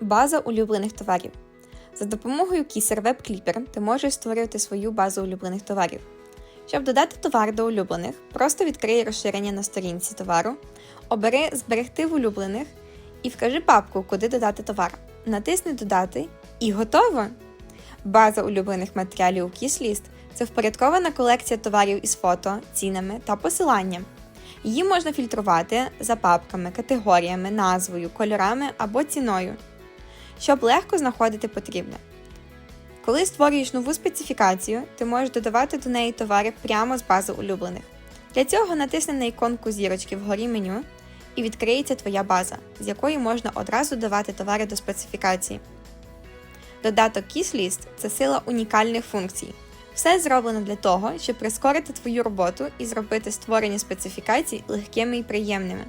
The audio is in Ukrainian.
База улюблених товарів. За допомогою Keyser Web Clipper ти можеш створювати свою базу улюблених товарів. Щоб додати товар до улюблених, просто відкрий розширення на сторінці товару, обери Зберегти в улюблених і вкажи папку, куди додати товар. Натисни Додати і готово! База улюблених матеріалів у KissList – це впорядкована колекція товарів із фото, цінами та посиланням. Її можна фільтрувати за папками, категоріями, назвою, кольорами або ціною, щоб легко знаходити потрібне. Коли створюєш нову специфікацію, ти можеш додавати до неї товари прямо з бази улюблених. Для цього натисни на іконку зірочки вгорі меню і відкриється твоя база, з якої можна одразу додавати товари до специфікації. Додаток KissList – це сила унікальних функцій. Все зроблено для того, щоб прискорити твою роботу і зробити створення специфікацій легкими і приємними.